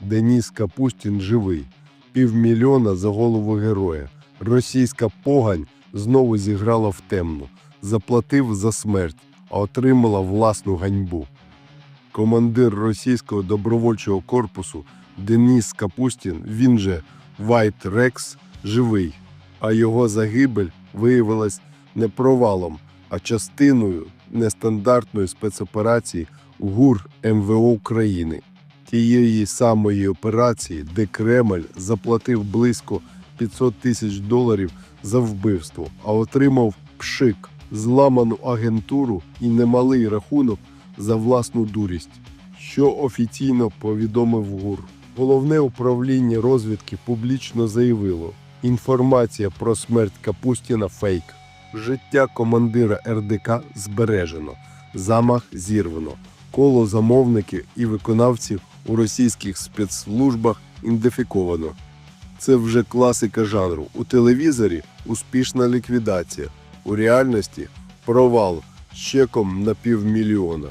Деніс Капустін живий. Півмільйона за голову героя. Російська погань знову зіграла в темну. Заплатив за смерть, а отримала власну ганьбу. Командир російського добровольчого корпусу Деніс Капустін, він же Вайт Рекс, живий, а його загибель виявилась не провалом, а частиною нестандартної спецоперації ГУР МВО України, тієї самої операції, де Кремль заплатив близько 500 тисяч доларів за вбивство, а отримав пшик, зламану агентуру і немалий рахунок за власну дурість, що офіційно повідомив ГУР. Головне управління розвідки публічно заявило: інформація про смерть Капустіна фейк. Життя командира РДК збережено, замах зірвано, коло замовників і виконавців у російських спецслужбах ідентифіковано. Це вже класика жанру. У телевізорі успішна ліквідація, у реальності провал з чеком на півмільйона.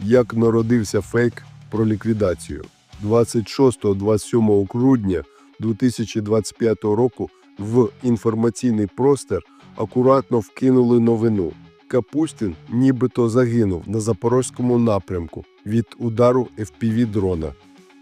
Як народився фейк про ліквідацію. 26-27 грудня 2025 року в інформаційний простір акуратно вкинули новину. Капустін нібито загинув на запорозькому напрямку від удару FPV дрона.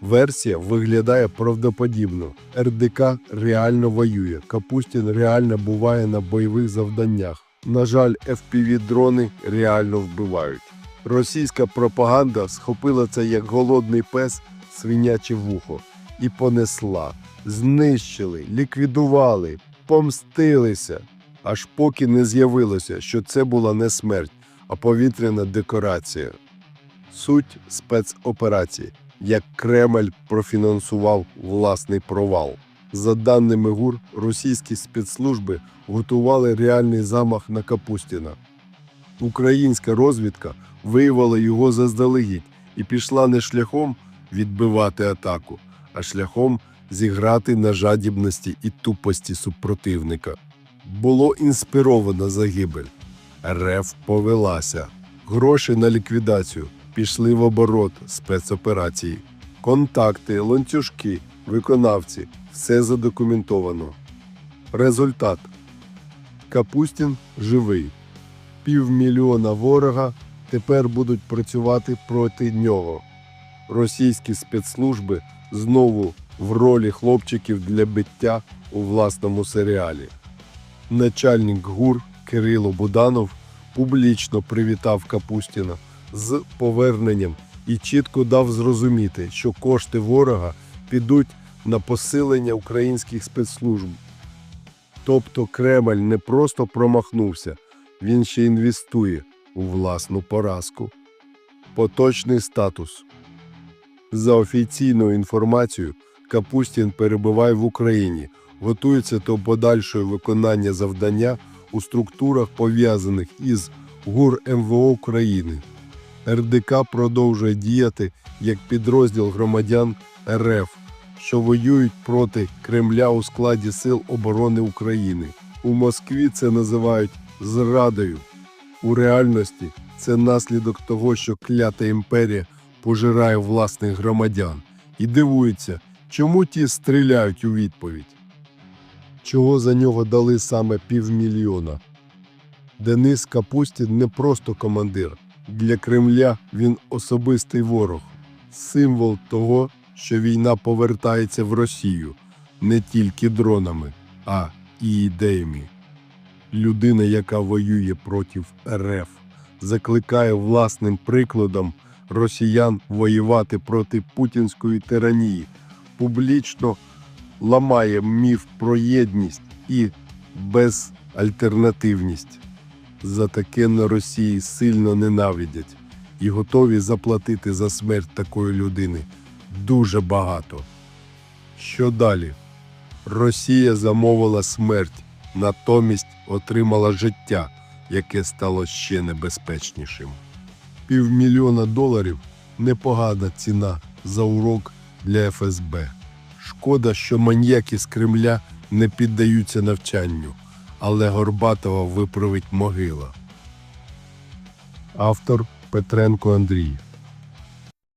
Версія виглядає правдоподібно. РДК реально воює. Капустін реально буває на бойових завданнях. На жаль, FPV дрони реально вбивають. Російська пропаганда схопила це як голодний пес свиняче вухо і понесла. Знищили, ліквідували, помстилися. Аж поки не з'явилося, що це була не смерть, а повітряна декорація. Суть спецоперації, як Кремль профінансував власний провал. За даними ГУР, російські спецслужби готували реальний замах на Капустіна. Українська розвідка виявила його заздалегідь і пішла не шляхом відбивати атаку, а шляхом зіграти на жадібності і тупості супротивника. Було інспіровано загибель. РФ повелася. Гроші на ліквідацію пішли в оборот спецоперації. Контакти, ланцюжки, виконавці все задокументовано. Результат: Капустін живий. Півмільйона ворога тепер будуть працювати проти нього. Російські спецслужби знову в ролі хлопчиків для биття у власному серіалі. Начальник ГУР Кирило Буданов публічно привітав Капустіна з поверненням і чітко дав зрозуміти, що кошти ворога підуть на посилення українських спецслужб. Тобто Кремль не просто промахнувся, він ще інвестує у власну поразку. Поточний статус. За офіційною інформацією, Капустін перебуває в Україні, готується до подальшого виконання завдання у структурах, пов'язаних із ГУР МВО України. РДК продовжує діяти як підрозділ громадян РФ, що воюють проти Кремля у складі Сил оборони України. У Москві це називають зрадою. У реальності це наслідок того, що клята імперія пожирає власних громадян і дивується, чому ті стріляють у відповідь. Чого за нього дали саме півмільйона? Денис Капустін не просто командир. Для Кремля він особистий ворог, символ того, що війна повертається в Росію не тільки дронами, а і ідеями. Людина, яка воює проти РФ, закликає власним прикладом росіян воювати проти путінської тиранії, публічно ламає міф про єдність і безальтернативність. За таке на Росії сильно ненавидять і готові заплатити за смерть такої людини дуже багато. Що далі? Росія замовила смерть, натомість отримала життя, яке стало ще небезпечнішим. Півмільйона доларів непогана ціна за урок для ФСБ. Шкода, що маньяки з Кремля не піддаються навчанню, але Горбатова виправить могила. Автор Петренко Андрій